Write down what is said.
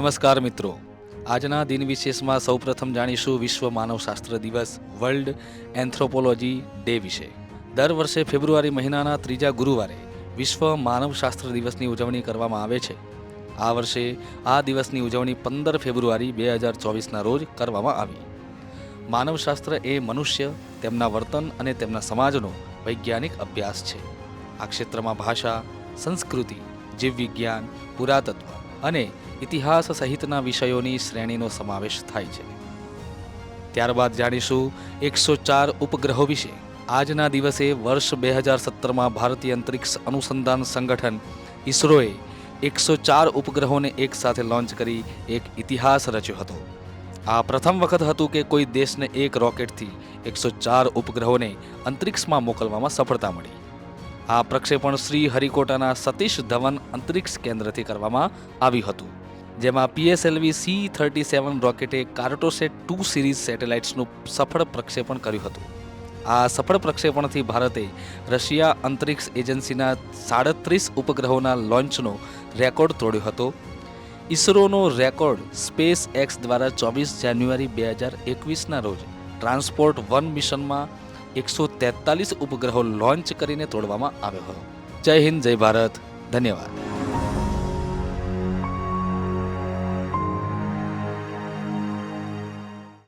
નમસ્કાર મિત્રો. આજના દિન વિશેષમાં સૌપ્રથમ જાણીશું વિશ્વ માનવશાસ્ત્ર દિવસ, વર્લ્ડ એન્થ્રોપોલોજી ડે વિશે. દર વર્ષે ફેબ્રુઆરી મહિનાના ત્રીજા ગુરુવારે વિશ્વ માનવશાસ્ત્ર દિવસની ઉજવણી કરવામાં આવે છે. આ વર્ષે આ દિવસની ઉજવણી પંદર ફેબ્રુઆરી બે હજાર ચોવીસના રોજ કરવામાં આવી. માનવશાસ્ત્ર એ મનુષ્ય, તેમના વર્તન અને તેમના સમાજનો વૈજ્ઞાનિક અભ્યાસ છે. આ ક્ષેત્રમાં ભાષા, સંસ્કૃતિ, જીવવિજ્ઞાન, પુરાતત્વ અને ઇતિહાસ સહિતના વિષયોની શ્રેણીનો સમાવેશ થાય છે. ત્યારબાદ જાણીશું એકસો ચાર ઉપગ્રહો વિશે. આજના દિવસે વર્ષ બે હજાર સત્તરમાં ભારતીય અંતરિક્ષ અનુસંધાન સંગઠન ઇસરોએ એકસો ચાર ઉપગ્રહોને એકસાથે લોન્ચ કરી એક ઇતિહાસ રચ્યો હતો. આ પ્રથમ વખત હતું કે કોઈ દેશને એક રોકેટથી એકસો ચાર ઉપગ્રહોને અંતરિક્ષમાં મોકલવામાં સફળતા મળી. આ પ્રક્ષેપણ શ્રી હરિકોટાના સતીશ ધવન અંતરિક્ષ કેન્દ્રથી કરવામાં આવ્યું હતું, જેમાં પીએસએલવી સી થર્ટી સેવન રોકેટે કાર્ટોસેટ ટુ સિરીઝ સેટેલાઇટ્સનું સફળ પ્રક્ષેપણ કર્યું હતું. આ સફળ પ્રક્ષેપણથી ભારતે રશિયા અંતરિક્ષ એજન્સીના સાડત્રીસ ઉપગ્રહોના લોન્ચનો રેકોર્ડ તોડ્યો હતો. ઇસરોનો રેકોર્ડ સ્પેસ એક્સ દ્વારા ચોવીસ જાન્યુઆરી બે હજાર એકવીસના રોજ ટ્રાન્સપોર્ટ વન મિશનમાં એકસો તેતાલીસ ઉપગ્રહો લોન્ચ કરીને તોડવામાં આવ્યો હતો. જય હિન્દ જય ભારત. ધન્યવાદ.